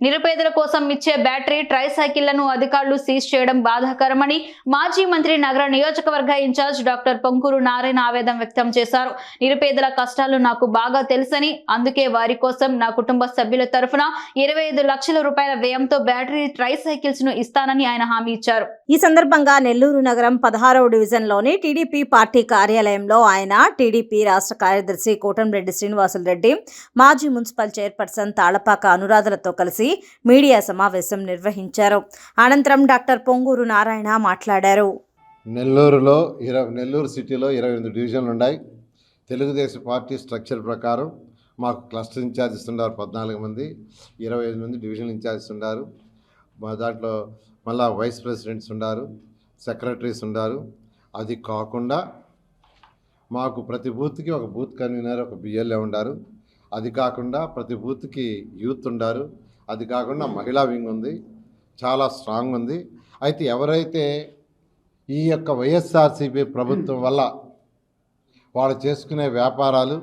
నిరుపేదల కోసం ఇచ్చే బ్యాటరీ ట్రైసైకిళ్ళను అధికారులు సీజ్ చేయడం బాధాకరమని మాజీ మంత్రి నగర నియోజకవర్గ ఇన్ఛార్జ్ డాక్టర్ పొంకూరు నారాయణ ఆవేదన వ్యక్తం చేశారు. నిరుపేదల కష్టాలు నాకు బాగా తెలుసని అందుకే వారి కోసం నా కుటుంబ సభ్యుల తరఫున ఇరవై ఐదు లక్షల రూపాయల వ్యయంతో బ్యాటరీ ట్రై సైకిల్స్ను ఇస్తానని ఆయన హామీ ఇచ్చారు. ఈ సందర్భంగా నెల్లూరు నగరం పదహారవ డివిజన్లోని టీడీపీ పార్టీ కార్యాలయంలో ఆయన టీడీపీ రాష్ట్ర కార్యదర్శి కోటంరెడ్డి శ్రీనివాసులు రెడ్డి మాజీ మున్సిపల్ చైర్పర్సన్ తాళపాక అనురాధలతో కలిసి మీడియా సమావేశం నిర్వహించారు. అనంతరం డాక్టర్ పొంగూరు నారాయణ మాట్లాడారు. నెల్లూరులో ఇరవై నెల్లూరు సిటీలో ఇరవై ఎనిమిది డివిజన్లు ఉన్నాయి. తెలుగుదేశం పార్టీ స్ట్రక్చర్ ప్రకారం మాకు క్లస్టర్ ఇన్ఛార్జెస్ ఉన్నారు పద్నాలుగు మంది. ఇరవై ఐదు మంది డివిజన్ ఇన్ఛార్జెస్ ఉన్నారు మా దాంట్లో మళ్ళా వైస్ ప్రెసిడెంట్స్ ఉన్నారు సెక్రటరీస్ ఉన్నారు. అది కాకుండా మాకు ప్రతి బూత్కి ఒక బూత్ కన్వీనర్ ఒక బిఎల్ఏ ఉండారు అది కాకుండా ప్రతి బూత్కి యూత్ ఉండారు అది కాకుండా మహిళా వింగ్ ఉంది చాలా స్ట్రాంగ్ ఉంది. అయితే ఎవరైతే ఈ యొక్క వైఎస్ఆర్సీపీ ప్రభుత్వం వల్ల వాళ్ళు చేసుకునే వ్యాపారాలు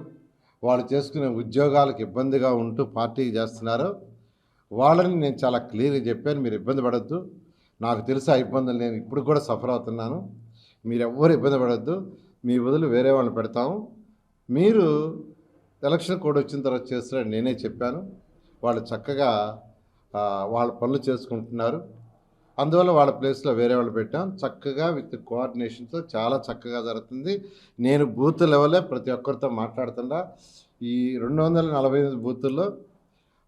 వాళ్ళు చేసుకునే ఉద్యోగాలకు ఇబ్బందిగా ఉంటూ పార్టీకి చేస్తున్నారో వాళ్ళని నేను చాలా క్లియర్గా చెప్పాను మీరు ఇబ్బంది పడద్దు. నాకు తెలిసి ఆ ఇబ్బందులు నేను ఇప్పుడు కూడా సఫర్ అవుతున్నాను. మీరు ఎవ్వరు ఇబ్బంది పడద్దు. మీ బదులు వేరే వాళ్ళని పెడతాము. మీరు ఎలక్షన్ కోడ్ వచ్చిన తర్వాత చేస్తారని నేనే చెప్పాను. వాళ్ళు చక్కగా వాళ్ళ పనులు చేసుకుంటున్నారు. అందువల్ల వాళ్ళ ప్లేస్లో వేరే వాళ్ళు పెట్టాం. చక్కగా విత్ కోఆర్డినేషన్తో చాలా చక్కగా జరుగుతుంది. నేను బూత్ లెవెలే ప్రతి ఒక్కరితో మాట్లాడుతున్నా. ఈ రెండు వందల నలభై ఎనిమిది బూతుల్లో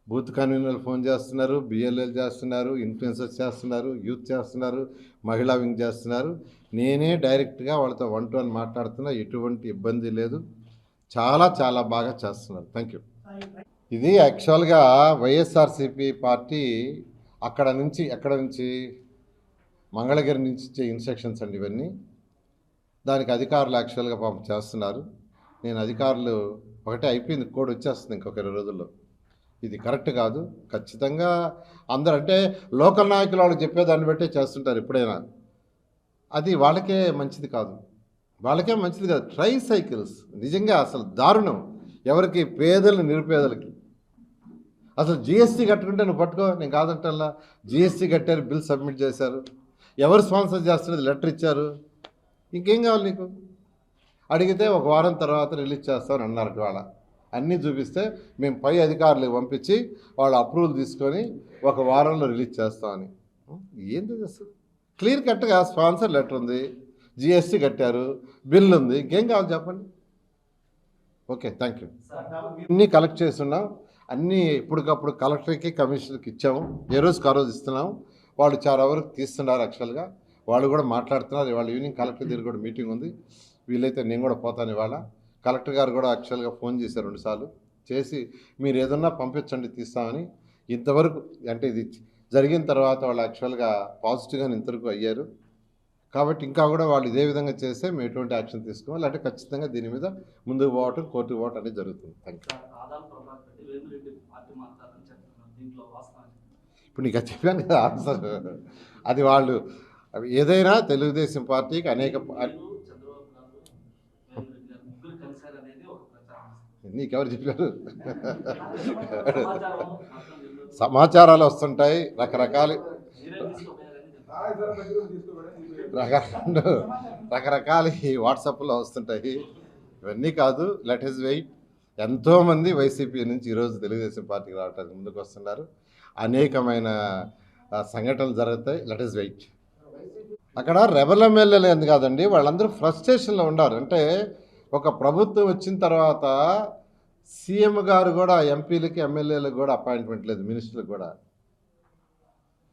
బూత్ కన్వీనర్లు ఫోన్ చేస్తున్నారు బిఎల్ఎల్ చేస్తున్నారు ఇన్ఫ్లుయెన్సర్స్ చేస్తున్నారు యూత్ చేస్తున్నారు మహిళా వింగ్ చేస్తున్నారు. నేనే డైరెక్ట్గా వాళ్ళతో వన్ టు వన్ మాట్లాడుతున్నా. ఎటువంటి ఇబ్బంది లేదు. చాలా చాలా బాగా చేస్తున్నారు. థ్యాంక్ యూ ఇది యాక్చువల్గా వైఎస్ఆర్సీపీ పార్టీ అక్కడ నుంచి ఎక్కడ నుంచి మంగళగిరి నుంచి ఇచ్చే ఇన్స్ట్రక్షన్స్ అండి ఇవన్నీ. దానికి అధికారులు యాక్చువల్గా పాపం చేస్తున్నారు. నేను అధికారులు ఒకటే అయిపోయింది కోడ్ వచ్చేస్తుంది ఇంకొక ఇరవై రోజుల్లో. ఇది కరెక్ట్ కాదు. ఖచ్చితంగా అందరూ అంటే లోకల్ నాయకులు వాళ్ళు చెప్పేదాన్ని బట్టే చేస్తుంటారు ఎప్పుడైనా. అది వాళ్ళకే మంచిది కాదు. వాళ్ళకే మంచిది కాదు. Tricycles. నిజంగా అసలు దారుణం. ఎవరికి? పేదలు నిరుపేదలకి. అసలు జిఎస్టీ కట్టుకుంటే నువ్వు పట్టుకో. నేను కాదంటల్లా. జిఎస్టీ కట్టారు బిల్ సబ్మిట్ చేశారు. ఎవరు స్పాన్సర్ చేస్తున్నది? లెటర్ ఇచ్చారు. ఇంకేం కావాలి నీకు? అడిగితే ఒక వారం తర్వాత రిలీజ్ చేస్తామని అన్నారు వాళ్ళ అన్నీ చూపిస్తే మేము పై అధికారులకు పంపించి వాళ్ళ అప్రూవల్ తీసుకొని ఒక వారంలో రిలీజ్ చేస్తామని ఏంది అసలు? క్లియర్ కట్గా స్పాన్సర్ లెటర్ ఉంది. జిఎస్టీ కట్టారు. బిల్ ఉంది. ఇంకేం కావాలి చెప్పండి? Okay thank you. అన్నీ కలెక్ట్ చేస్తున్నాం. అన్నీ ఇప్పటికప్పుడు కలెక్టర్కి కమిషనర్కి ఇచ్చాము. ఏ రోజుకి ఆ రోజు ఇస్తున్నాం. వాళ్ళు చాలా వరకు తీస్తున్నారు యాక్చువల్గా. వాళ్ళు కూడా మాట్లాడుతున్నారు. ఇవాళ ఈవినింగ్ కలెక్టర్ దగ్గర కూడా మీటింగ్ ఉంది. వీలైతే నేను కూడా పోతాను ఇవాళ. కలెక్టర్ గారు కూడా యాక్చువల్గా ఫోన్ చేశారు రెండుసార్లు చేసి మీరు ఏదన్నా పంపించండి తీస్తామని. ఇంతవరకు అంటే ఇది జరిగిన తర్వాత వాళ్ళు యాక్చువల్గా పాజిటివ్గా ఇంతవరకు అయ్యారు. కాబట్టి ఇంకా కూడా వాళ్ళు ఇదే విధంగా చేస్తే మేము ఎటువంటి యాక్షన్ తీసుకోవాలి అంటే ఖచ్చితంగా దీని మీద ముందుకు పోవటం కోర్టుకు పోవటం అనేది జరుగుతుంది. థ్యాంక్ ఇప్పుడు నీకు అది చెప్పాను కదా ఆన్సర్. అది వాళ్ళు ఏదైనా తెలుగుదేశం పార్టీకి అనేక నీకెవరు చెప్పారు? సమాచారాలు వస్తుంటాయి రకరకాల. రకరకాలు రకరకాల ఈ వాట్సాప్లో వస్తుంటాయి. ఇవన్నీ కాదు లెట్ ఇస్ వెయిట్ ఎంతోమంది వైసీపీ నుంచి ఈరోజు తెలుగుదేశం పార్టీకి రావడానికి ముందుకు వస్తున్నారు. అనేకమైన సంఘటనలు జరుగుతాయి. లెట్ ఇస్ వెయిట్ అక్కడ రెబల్ ఎమ్మెల్యేలు ఎందుకు కాదండి వాళ్ళందరూ ఫ్రస్ట్రేషన్లో ఉన్నారు. అంటే ఒక ప్రభుత్వం వచ్చిన తర్వాత సీఎం గారు కూడా ఎంపీలకి ఎమ్మెల్యేలకు కూడా అపాయింట్మెంట్ లేదు మినిస్టర్లకు కూడా.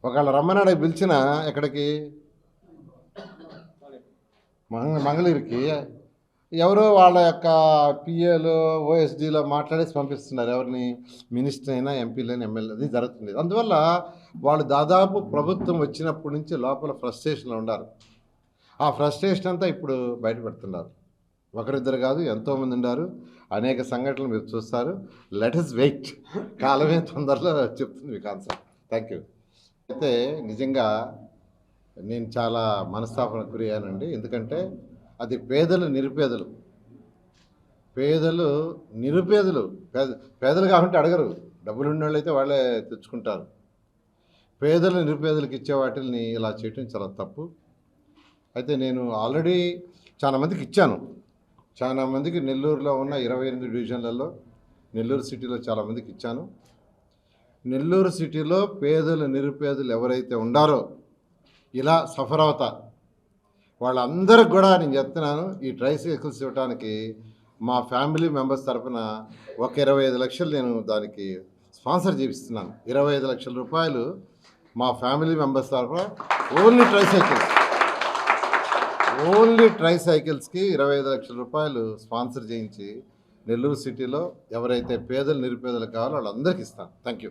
ఒకవేళ రమ్మనాడు పిలిచిన ఎక్కడికి? మంగ మంగళగిరికి ఎవరో వాళ్ళ యొక్క పిఏలు ఓఎస్డీలో మాట్లాడేసి పంపిస్తున్నారు. ఎవరిని మినిస్టర్ అయినా ఎంపీలైనా ఎమ్మెల్యే అది జరుగుతుంది. అందువల్ల వాళ్ళు దాదాపు ప్రభుత్వం వచ్చినప్పటి నుంచి లోపల ఫ్రస్ట్రేషన్లో ఉన్నారు ఆ ఫ్రస్ట్రేషన్ అంతా ఇప్పుడు బయటపెడుతున్నారు. ఒకరిద్దరు కాదు ఎంతోమంది ఉన్నారు అనేక సంఘటనలు మీరు చూస్తారు. లెట్ ఇస్ వెయిట్ కాలమే తొందరలో చెప్తుంది మీకు ఆన్సర్ థ్యాంక్ యూ అయితే నిజంగా నేను చాలా మనస్తాపనకు గురయ్యానండి. ఎందుకంటే అది పేదలు నిరుపేదలు. పేదలు నిరుపేదలు. పేద పేదలు కాబట్టి అడగరు. డబ్బులు ఉన్న అయితే వాళ్ళే తెచ్చుకుంటారు. పేదలు నిరుపేదలకు ఇచ్చే వాటిని ఇలా చేయటం చాలా తప్పు. అయితే నేను ఆల్రెడీ చాలా మందికి ఇచ్చాను. చాలా మందికి నెల్లూరులో ఉన్న ఇరవై ఎనిమిది డివిజన్లలో నెల్లూరు సిటీలో చాలా మందికి ఇచ్చాను. నెల్లూరు సిటీలో పేదలు నిరుపేదలు ఎవరైతే ఉండారో ఇలా సఫర్ అవుతా. వాళ్ళందరికి కూడా నేను చెప్తున్నాను ఈ ట్రైసైకిల్స్ ఇవ్వడానికి మా ఫ్యామిలీ మెంబర్స్ తరఫున ఒక ఇరవై ఐదు లక్షలు నేను దానికి స్పాన్సర్ చేపిస్తున్నాను. ఇరవై ఐదు లక్షల రూపాయలు మా ఫ్యామిలీ మెంబర్స్ తరఫున ఓన్లీ ట్రైసైకిల్స్ ఓన్లీ ట్రై సైకిల్స్కి ఇరవై ఐదు లక్షల రూపాయలు స్పాన్సర్ చేయించి నెల్లూరు సిటీలో ఎవరైతే పేదలు నిరుపేదలు కావాలో వాళ్ళందరికీ ఇస్తాను. Thank you.